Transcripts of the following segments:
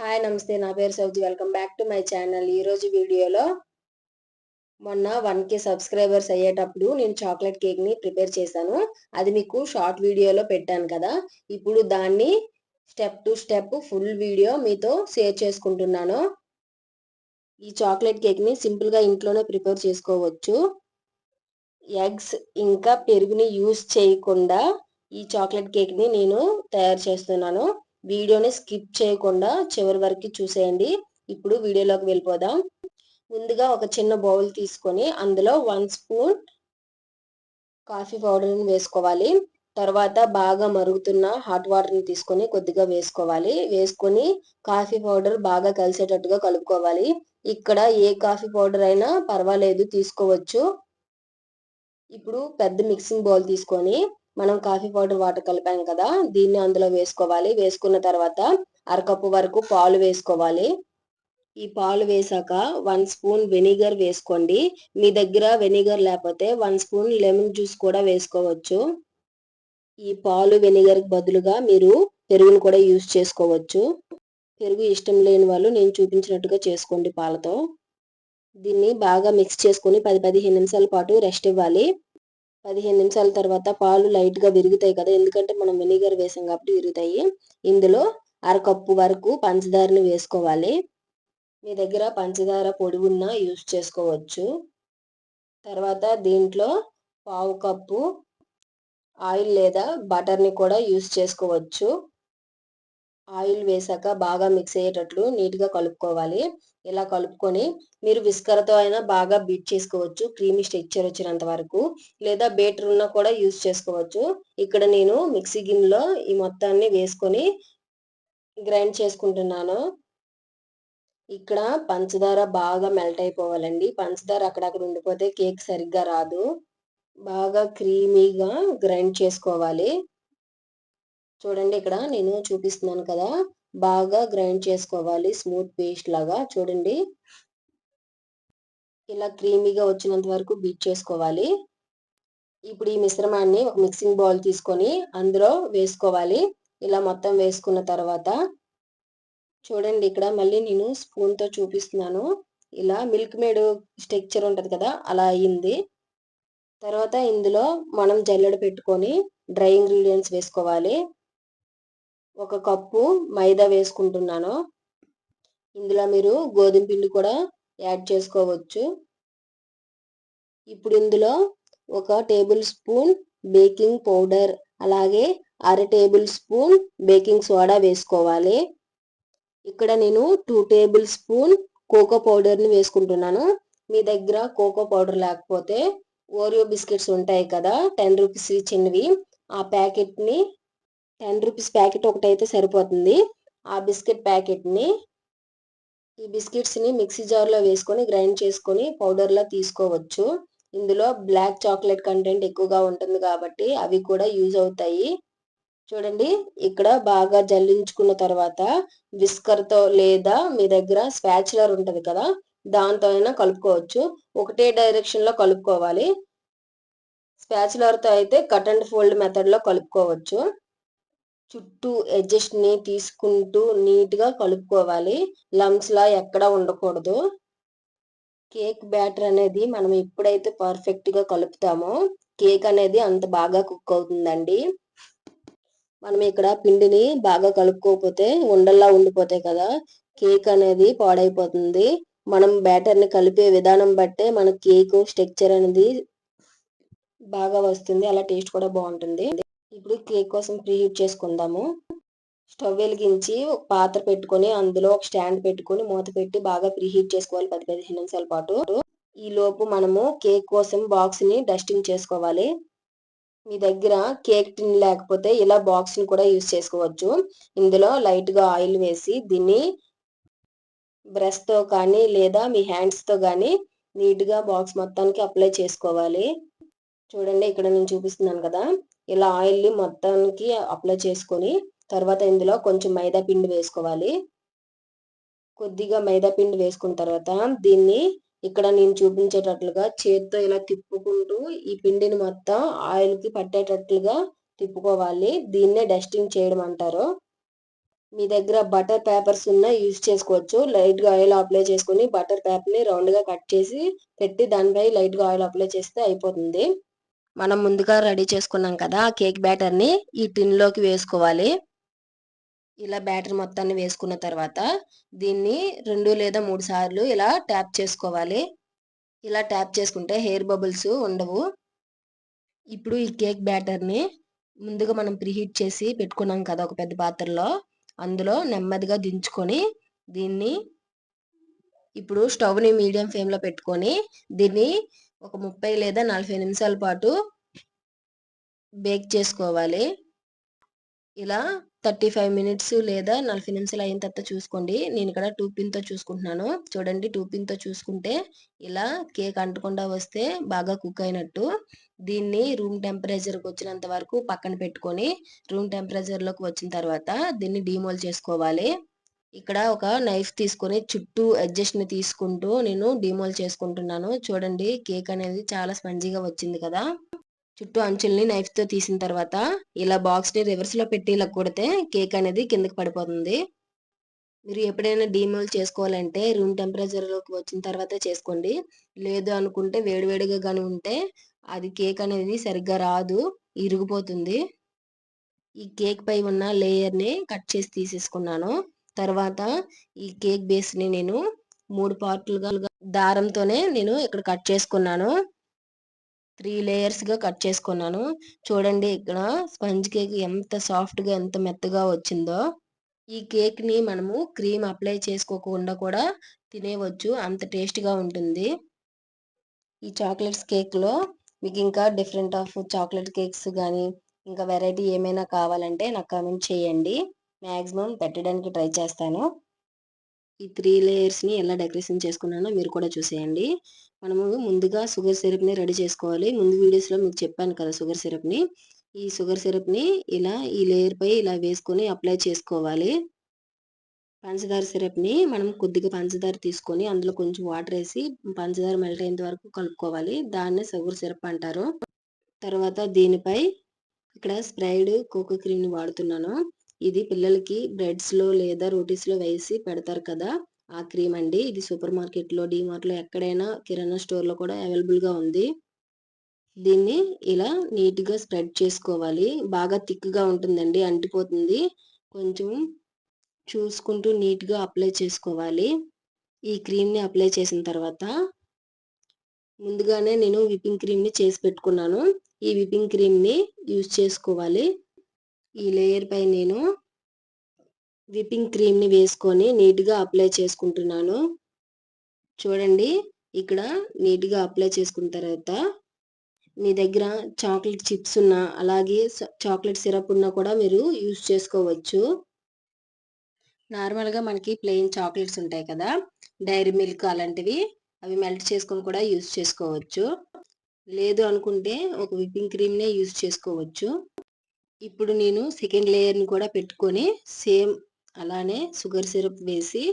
Hi నమస్తే. నా పేరు Souji. Welcome back to my channel. ఈరోజు వీడియోలో మొన్న వన్ కే సబ్స్క్రైబర్స్ అయ్యేటప్పుడు నేను చాక్లెట్ కేక్ని ప్రిపేర్ చేశాను. అది మీకు షార్ట్ వీడియోలో పెట్టాను కదా. ఇప్పుడు దాన్ని step to step full video మీతో షేర్ చేసుకుంటున్నాను. ఈ చాక్లెట్ కేక్ని సింపుల్గా ఇంట్లోనే ప్రిపేర్ చేసుకోవచ్చు. ఎగ్స్ ఇంకా పెరుగుని యూస్ చేయకుండా ఈ చాక్లెట్ కేక్ని నేను తయారు చేస్తున్నాను. వీడియోని స్కిప్ చేయకుండా చివరి వరకు చూసేయండి. ఇప్పుడు వీడియోలోకి వెళ్ళిపోదాం. ముందుగా ఒక చిన్న బౌల్ తీసుకొని అందులో వన్ స్పూన్ కాఫీ పౌడర్ని వేసుకోవాలి. తర్వాత బాగా మరుగుతున్న హాట్ వాటర్ని తీసుకొని కొద్దిగా వేసుకోవాలి. వేసుకొని కాఫీ పౌడర్ బాగా కలిసేటట్టుగా కలుపుకోవాలి. ఇక్కడ ఏ కాఫీ పౌడర్ అయినా పర్వాలేదు తీసుకోవచ్చు. ఇప్పుడు పెద్ద మిక్సింగ్ బౌల్ తీసుకొని మనం కాఫీ పౌడర్ వాటర్ కలిపాం కదా దీన్ని అందులో వేసుకోవాలి. వేసుకున్న తర్వాత అరకప్పు వరకు పాలు వేసుకోవాలి. ఈ పాలు వేసాక వన్ స్పూన్ వెనిగర్ వేసుకోండి. మీ దగ్గర వెనిగర్ లేకపోతే వన్ స్పూన్ లెమన్ జ్యూస్ కూడా వేసుకోవచ్చు. ఈ పాలు వెనిగర్ బదులుగా మీరు పెరుగును కూడా యూజ్ చేసుకోవచ్చు. పెరుగు ఇష్టం లేని వాళ్ళు నేను చూపించినట్టుగా చేసుకోండి పాలతో. దీన్ని బాగా మిక్స్ చేసుకొని పది పదిహేను నిమిషాల పాటు రెస్ట్ ఇవ్వాలి. పదిహేను నిమిషాల తర్వాత పాలు లైట్గా విరుగుతాయి కదా ఎందుకంటే మనం వెనిగర్ వేసాం కాబట్టి విరుగుతాయి. ఇందులో అరకప్పు వరకు పంచదారని వేసుకోవాలి. మీ దగ్గర పంచదార పొడి ఉన్నా యూస్ చేసుకోవచ్చు. తర్వాత దీంట్లో పావు కప్పు ఆయిల్ లేదా బటర్ని కూడా యూస్ చేసుకోవచ్చు. ఆయిల్ వేసాక బాగా మిక్స్ అయ్యేటట్లు నీట్గా కలుపుకోవాలి. ఇలా కలుపుకొని మీరు విస్కర్తో అయినా బాగా బీట్ చేసుకోవచ్చు. క్రీమీ స్ట్రక్చర్ వచ్చినంత వరకు లేదా బేటర్ ఉన్నా కూడా యూజ్ చేసుకోవచ్చు. ఇక్కడ నేను మిక్సీ గిన్నెలో ఈ మొత్తాన్ని వేసుకొని గ్రైండ్ చేసుకుంటున్నాను. ఇక్కడ పంచదార బాగా మెల్ట్ అయిపోవాలండి. పంచదార అక్కడక్కడ ఉండిపోతే కేక్ సరిగ్గా రాదు. బాగా క్రీమీగా గ్రైండ్ చేసుకోవాలి. చూడండి ఇక్కడ నేను చూపిస్తున్నాను కదా. బాగా గ్రైండ్ చేసుకోవాలి. స్మూత్ పేస్ట్ లాగా చూడండి. ఇలా క్రీమీగా వచ్చినంత వరకు బీట్ చేసుకోవాలి. ఇప్పుడు ఈ మిశ్రమాన్ని ఒక మిక్సింగ్ బౌల్ తీసుకొని అందులో వేసుకోవాలి. ఇలా మొత్తం వేసుకున్న తర్వాత చూడండి ఇక్కడ మళ్ళీ నేను స్పూన్తో చూపిస్తున్నాను. ఇలా మిల్క్ మేడ్ స్ట్రక్చర్ ఉంటుంది కదా అలా అయ్యింది తర్వాత ఇందులో మనం జల్లెడ పెట్టుకొని డ్రై ఇంగ్రీడియంట్స్ వేసుకోవాలి. ఒక కప్పు మైదా వేసుకుంటున్నాను. ఇందులో మీరు గోధుమ పిండి కూడా యాడ్ చేసుకోవచ్చు. ఇప్పుడు ఇందులో ఒక టేబుల్ స్పూన్ బేకింగ్ పౌడర్ అలాగే అర టేబుల్ స్పూన్ బేకింగ్ సోడా వేసుకోవాలి. ఇక్కడ నేను టూ టేబుల్ స్పూన్ కోకో పౌడర్ని వేసుకుంటున్నాను. మీ దగ్గర కోకో పౌడర్ లేకపోతే ఓరియో బిస్కెట్స్ ఉంటాయి కదా టెన్ రూపీస్ చిన్నవి ఆ ప్యాకెట్ని టెన్ రూపీస్ ప్యాకెట్ ఒకటైతే సరిపోతుంది. ఆ బిస్కెట్ ప్యాకెట్ని ఈ బిస్కెట్స్ని మిక్సీ జార్లో వేసుకొని గ్రైండ్ చేసుకొని పౌడర్లా తీసుకోవచ్చు. ఇందులో బ్లాక్ చాక్లెట్ కంటెంట్ ఎక్కువగా ఉంటుంది కాబట్టి అవి కూడా యూజ్ అవుతాయి. చూడండి ఇక్కడ బాగా జల్లించుకున్న తర్వాత విస్కర్తో లేదా మీ దగ్గర స్పాచులర్ ఉంటుంది కదా దాంతో అయినా కలుపుకోవచ్చు. ఒకటే డైరెక్షన్లో కలుపుకోవాలి. స్పాచులర్తో అయితే కట్ అండ్ ఫోల్డ్ మెథడ్లో కలుపుకోవచ్చు. చుట్టూ ని తీసుకుంటూ నీట్గా కలుపుకోవాలి. లా ఎక్కడ ఉండకూడదు. కేక్ బ్యాటర్ అనేది మనం ఎప్పుడైతే పర్ఫెక్ట్గా కలుపుతామో కేక్ అనేది అంత బాగా కుక్ అవుతుందండి. మనం ఇక్కడ పిండిని బాగా కలుపుకోకపోతే ఉండల్లా ఉండిపోతాయి కదా. కేక్ అనేది పాడైపోతుంది. మనం బ్యాటర్ని కలిపే విధానం బట్టే మన కేక్ స్ట్రక్చర్ అనేది బాగా వస్తుంది. అలా టేస్ట్ కూడా బాగుంటుంది. ఇప్పుడు కేక్ కోసం ప్రీహీట్ చేసుకుందాము. స్టవ్ వెలిగించి ఒక పాత్ర పెట్టుకొని అందులో ఒక స్టాండ్ పెట్టుకొని మూత పెట్టి బాగా ప్రీహీట్ చేసుకోవాలి పది పదిహేను నిమిషాల పాటు. ఈ లోపు మనము కేక్ కోసం బాక్స్ని డస్టింగ్ చేసుకోవాలి. మీ దగ్గర కేక్ టిన్ లేకపోతే ఇలా బాక్స్ని కూడా యూజ్ చేసుకోవచ్చు. ఇందులో లైట్గా ఆయిల్ వేసి దీన్ని బ్రష్తో కానీ లేదా మీ హ్యాండ్స్తో కానీ నీట్గా బాక్స్ మొత్తానికి అప్లై చేసుకోవాలి. చూడండి ఇక్కడ నేను చూపిస్తున్నాను కదా. ఇలా ఆయిల్ని మొత్తానికి అప్లై చేసుకొని తర్వాత ఇందులో కొంచెం మైదా పిండి వేసుకోవాలి. కొద్దిగా మైదా పిండి వేసుకున్న తర్వాత దీన్ని ఇక్కడ నేను చూపించేటట్లుగా చేత్తో ఇలా తిప్పుకుంటూ ఈ పిండిని మొత్తం ఆయిల్కి పట్టేటట్లుగా తిప్పుకోవాలి. దీన్నే డస్టింగ్ చేయడం అంటారు. మీ దగ్గర బటర్ పేపర్స్ ఉన్నా యూజ్ చేసుకోవచ్చు. లైట్గా ఆయిల్ అప్లై చేసుకొని బటర్ పేపర్ని రౌండ్గా కట్ చేసి పెట్టి దానిపై లైట్గా ఆయిల్ అప్లై చేస్తే అయిపోతుంది. మనం ముందుగా రెడీ చేసుకున్నాం కదా ఆ కేక్ బ్యాటర్ని ఈ టిన్లోకి వేసుకోవాలి. ఇలా బ్యాటర్ మొత్తాన్ని వేసుకున్న తర్వాత దీన్ని రెండు లేదా మూడు సార్లు ఇలా ట్యాప్ చేసుకోవాలి. ఇలా ట్యాప్ చేసుకుంటే హెయిర్ బబుల్స్ ఉండవు. ఇప్పుడు ఈ కేక్ బ్యాటర్ని ముందుగా మనం ప్రీహీట్ చేసి పెట్టుకున్నాం కదా ఒక పెద్ద పాత్రలో. అందులో నెమ్మదిగా దించుకొని దీన్ని ఇప్పుడు స్టవ్ని మీడియం ఫ్లేమ్లో పెట్టుకొని దీన్ని ఒక ముప్పై లేదా నలభై నిమిషాల పాటు బేక్ చేసుకోవాలి. ఇలా థర్టీ ఫైవ్ మినిట్స్ లేదా నలభై నిమిషాలు అయిన తర్వాత చూసుకోండి. నేను ఇక్కడ టూ పిన్తో చూసుకుంటున్నాను. చూడండి టూ పిన్తో చూసుకుంటే ఇలా కేక్ అంటకుండా వస్తే బాగా కుక్ అయినట్టు. దీన్ని రూమ్ టెంపరేచర్కి వచ్చినంత వరకు పక్కన పెట్టుకొని రూమ్ టెంపరేచర్లోకి వచ్చిన తర్వాత దీన్ని డీమోల్ చేసుకోవాలి. ఇక్కడ ఒక నైఫ్ తీసుకొని చుట్టూ ని తీసుకుంటూ నేను డీమోల్ చేసుకుంటున్నాను. చూడండి కేక్ అనేది చాలా స్పంజీగా వచ్చింది కదా. చుట్టూ అంచుల్ని నైఫ్తో తీసిన తర్వాత ఇలా బాక్స్ని రివర్స్లో పెట్టి ఇలా కొడితే కేక్ అనేది కిందకి పడిపోతుంది. మీరు ఎప్పుడైనా డీమోల్ చేసుకోవాలంటే రూమ్ టెంపరేచర్లోకి వచ్చిన తర్వాత చేసుకోండి. లేదు అనుకుంటే వేడివేడిగా కానీ ఉంటే అది కేక్ అనేది సరిగ్గా రాదు ఇరిగిపోతుంది. ఈ కేక్ పై ఉన్న లేయర్ని కట్ చేసి తీసేసుకున్నాను. తర్వాత ఈ కేక్ బేస్ని నేను మూడు పార్ట్లుగా దారంతోనే నేను ఇక్కడ కట్ చేసుకున్నాను. త్రీ లేయర్స్గా కట్ చేసుకున్నాను. చూడండి ఇక్కడ స్పంజ్ కేక్ ఎంత సాఫ్ట్గా ఎంత మెత్తగా వచ్చిందో. ఈ కేక్ని మనము క్రీమ్ అప్లై చేసుకోకుండా కూడా తినేవచ్చు. అంత టేస్ట్గా ఉంటుంది. ఈ చాక్లెట్స్ కేక్లో మీకు ఇంకా డిఫరెంట్ ఆఫ్ చాక్లెట్ కేక్స్ కానీ ఇంకా వెరైటీ ఏమైనా కావాలంటే నాకు కామెంట్ చేయండి. మ్యాక్సిమం పెట్టడానికి ట్రై చేస్తాను. ఈ త్రీ లేయర్స్ని ఎలా డెకరేషన్ చేసుకున్నానో మీరు కూడా చూసేయండి. మనము ముందుగా షుగర్ సిరప్ని రెడీ చేసుకోవాలి. ముందు వీడియోస్లో మీకు చెప్పాను కదా షుగర్ సిరప్ని. ఈ షుగర్ సిరప్ని ఇలా ఈ లేయర్ పై ఇలా వేసుకొని అప్లై చేసుకోవాలి. పంచదార సిరప్ని మనం కొద్దిగా పంచదార తీసుకొని అందులో కొంచెం వాటర్ వేసి పంచదార మెల్ట్ అయ్యేంత వరకు కలుపుకోవాలి. దాన్నే షుగర్ సిరప్ అంటారు. తర్వాత దీనిపై ఇక్కడ స్ప్రైడ్ కోకో క్రీమ్ని వాడుతున్నాను. ఇది పిల్లలకి బ్రెడ్స్లో లేదా రోటీస్లో వేసి పెడతారు కదా ఆ క్రీమ్ అండి. ఇది సూపర్ మార్కెట్లో లో ఎక్కడైనా కిరాణా స్టోర్లో కూడా అవైలబుల్గా ఉంది. దీన్ని ఇలా నీట్గా స్ప్రెడ్ చేసుకోవాలి. బాగా థిక్గా ఉంటుందండి అంటిపోతుంది. కొంచెం చూసుకుంటూ నీట్గా అప్లై చేసుకోవాలి. ఈ క్రీమ్ని అప్లై చేసిన తర్వాత ముందుగానే నేను విపింగ్ క్రీమ్ని చేసి పెట్టుకున్నాను. ఈ విపింగ్ క్రీమ్ని యూజ్ చేసుకోవాలి. ఈ లేయర్ పై నేను విప్పింగ్ క్రీమ్ని వేసుకొని నీట్గా అప్లై చేసుకుంటున్నాను. చూడండి ఇక్కడ నీట్గా అప్లై చేసుకున్న తర్వాత మీ దగ్గర చాక్లెట్ చిప్స్ ఉన్నా అలాగే చాక్లెట్ సిరప్ ఉన్నా కూడా మీరు యూజ్ చేసుకోవచ్చు. నార్మల్గా మనకి ప్లెయిన్ చాక్లెట్స్ ఉంటాయి కదా డైరీ మిల్క్ అలాంటివి అవి మెల్ట్ చేసుకొని కూడా యూజ్ చేసుకోవచ్చు. లేదు అనుకుంటే ఒక విపింగ్ క్రీమ్నే యూజ్ చేసుకోవచ్చు. ఇప్పుడు నేను సెకండ్ లేయర్ని కూడా పెట్టుకొని సేమ్ అలానే షుగర్ సిరప్ వేసి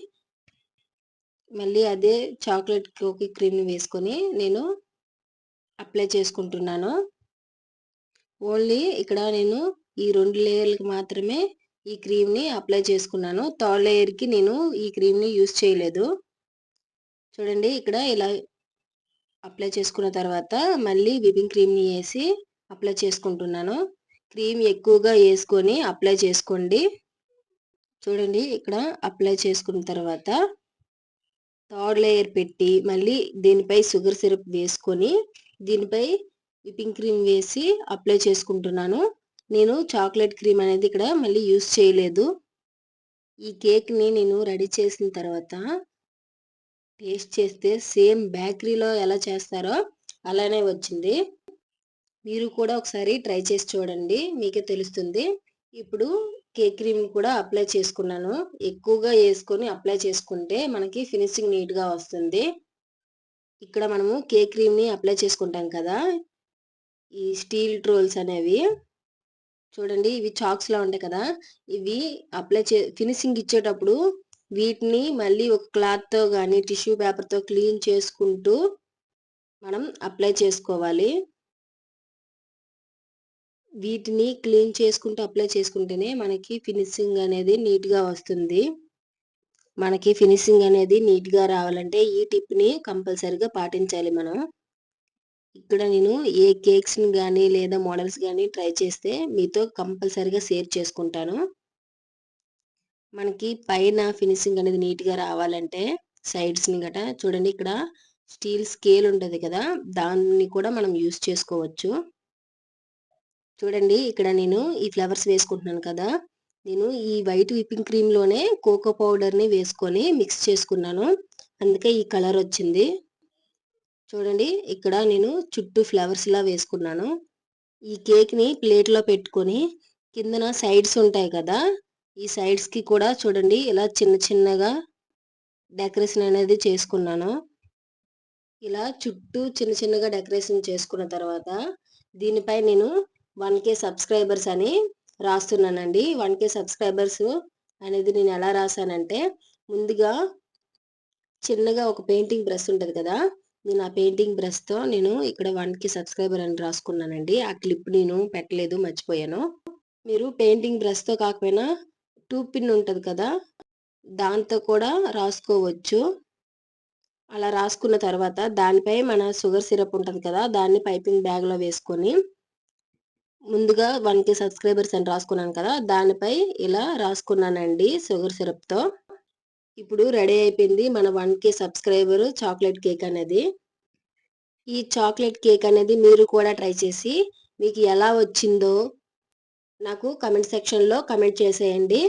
మళ్ళీ అదే చాక్లెట్ కోకి క్రీమ్ని వేసుకొని నేను అప్లై చేసుకుంటున్నాను. ఓన్లీ ఇక్కడ నేను ఈ రెండు లేయర్లకు మాత్రమే ఈ క్రీమ్ని అప్లై చేసుకున్నాను. థర్డ్ లేయర్కి నేను ఈ క్రీమ్ని యూస్ చేయలేదు. చూడండి ఇక్కడ ఇలా అప్లై చేసుకున్న తర్వాత మళ్ళీ విపింగ్ క్రీమ్ని వేసి అప్లై చేసుకుంటున్నాను. క్రీమ్ ఎక్కువగా వేసుకొని అప్లై చేసుకోండి. చూడండి ఇక్కడ అప్లై చేసుకున్న తర్వాత థర్డ్ లేయర్ పెట్టి మళ్ళీ దీనిపై షుగర్ సిరప్ వేసుకొని దీనిపై విపింగ్ క్రీమ్ వేసి అప్లై చేసుకుంటున్నాను. నేను చాక్లెట్ క్రీమ్ అనేది ఇక్కడ మళ్ళీ యూస్ చేయలేదు. ఈ కేక్ని నేను రెడీ చేసిన తర్వాత టేస్ట్ చేస్తే సేమ్ బేకరీలో ఎలా చేస్తారో అలానే వచ్చింది. మీరు కూడా ఒకసారి ట్రై చేసి చూడండి. మీకే తెలుస్తుంది. ఇప్పుడు కేక్ క్రీమ్ కూడా అప్లై చేసుకున్నాను. ఎక్కువగా వేసుకొని అప్లై చేసుకుంటే మనకి ఫినిషింగ్ నీట్గా వస్తుంది. ఇక్కడ మనము కేక్ క్రీమ్ని అప్లై చేసుకుంటాం కదా. ఈ స్టీల్ ట్రోల్స్ అనేవి. చూడండి ఇవి చాక్స్లో ఉంటాయి కదా. ఇవి అప్లై చే ఫినిషింగ్ ఇచ్చేటప్పుడు వీటిని మళ్ళీ ఒక క్లాత్తో కానీ టిష్యూ పేపర్తో క్లీన్ చేసుకుంటూ మనం అప్లై చేసుకోవాలి. వీటిని క్లీన్ చేసుకుంటూ అప్లై చేసుకుంటేనే మనకి ఫినిషింగ్ అనేది నీట్‌గా వస్తుంది. మనకి ఫినిషింగ్ అనేది నీట్‌గా రావాలంటే ఈ టిప్‌ని కంపల్సరీగా పాటించాలి మనం. ఇక్కడ నేను ఏ కేక్స్‌ని కానీ లేదా మోడల్స్ కానీ ట్రై చేస్తే మీతో కంపల్సరీగా షేర్ చేసుకుంటాను. మనకి పైన ఫినిషింగ్ అనేది నీట్‌గా రావాలంటే సైడ్స్‌ని గట చూడండి ఇక్కడ స్టీల్ స్కేల్ ఉంటుంది కదా! దాన్ని కూడా మనం యూజ్ చేసుకోవచ్చు. చూడండి ఇక్కడ నేను ఈ ఫ్లవర్స్ వేసుకుంటున్నాను కదా! నేను ఈ వైట్ విప్పింగ్ క్రీమ్‌లోనే కోకో పౌడర్‌ని వేసుకొని మిక్స్ చేసుకున్నాను. అందుకే ఈ కలర్ వచ్చింది. చూడండి ఇక్కడ నేను చుట్టూ ఫ్లవర్స్‌లా వేసుకున్నాను. ఈ కేక్‌ని ప్లేట్‌లో పెట్టుకొని కిందన సైడ్స్ ఉంటాయి కదా! ఈ సైడ్స్‌కి కూడా చూడండి ఇలా చిన్న చిన్నగా డెకరేషన్ అనేది చేసుకున్నాను. ఇలా చుట్టూ చిన్న చిన్నగా డెకరేషన్ చేసుకున్న తర్వాత దీనిపై నేను వన్ కే సబ్స్క్రైబర్స్ అని రాస్తున్నానండి. 1,000 సబ్స్క్రైబర్స్ అనేది నేను ఎలా రాశానంటే ముందుగా చిన్నగా ఒక పెయింటింగ్ బ్రష్ ఉంటుంది కదా! నేను ఆ పెయింటింగ్ బ్రష్‌తో నేను ఇక్కడ వన్ కే సబ్స్క్రైబర్ అని రాసుకున్నానండి. ఆ క్లిప్ నేను పెట్టలేదు మర్చిపోయాను. మీరు పెయింటింగ్ బ్రష్‌తో కాకపోయినా టూ పిన్ ఉంటుంది కదా! దాంతో కూడా రాసుకోవచ్చు. అలా రాసుకున్న తర్వాత దానిపై మన షుగర్ సిరప్ ఉంటుంది కదా! దాన్ని పైపింగ్ బ్యాగ్‌లో వేసుకొని ముందుగా వన్ కే సబ్స్క్రైబర్స్ అని రాసుకున్నాను కదా! దానిపై ఇలా రాసుకున్నానండి షుగర్ సిరప్‌తో. ఇప్పుడు రెడీ అయిపోయింది మన one K subscriber chocolate cake అనేది. ఈ చాక్లెట్ కేక్ అనేది మీరు కూడా ట్రై చేసి మీకు ఎలా వచ్చిందో నాకు కమెంట్ సెక్షన్‌లో కమెంట్ చేసేయండి.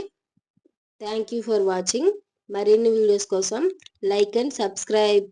Thank you for watching. మరిన్ని వీడియోస్ కోసం లైక్ అండ్ సబ్స్క్రైబ్.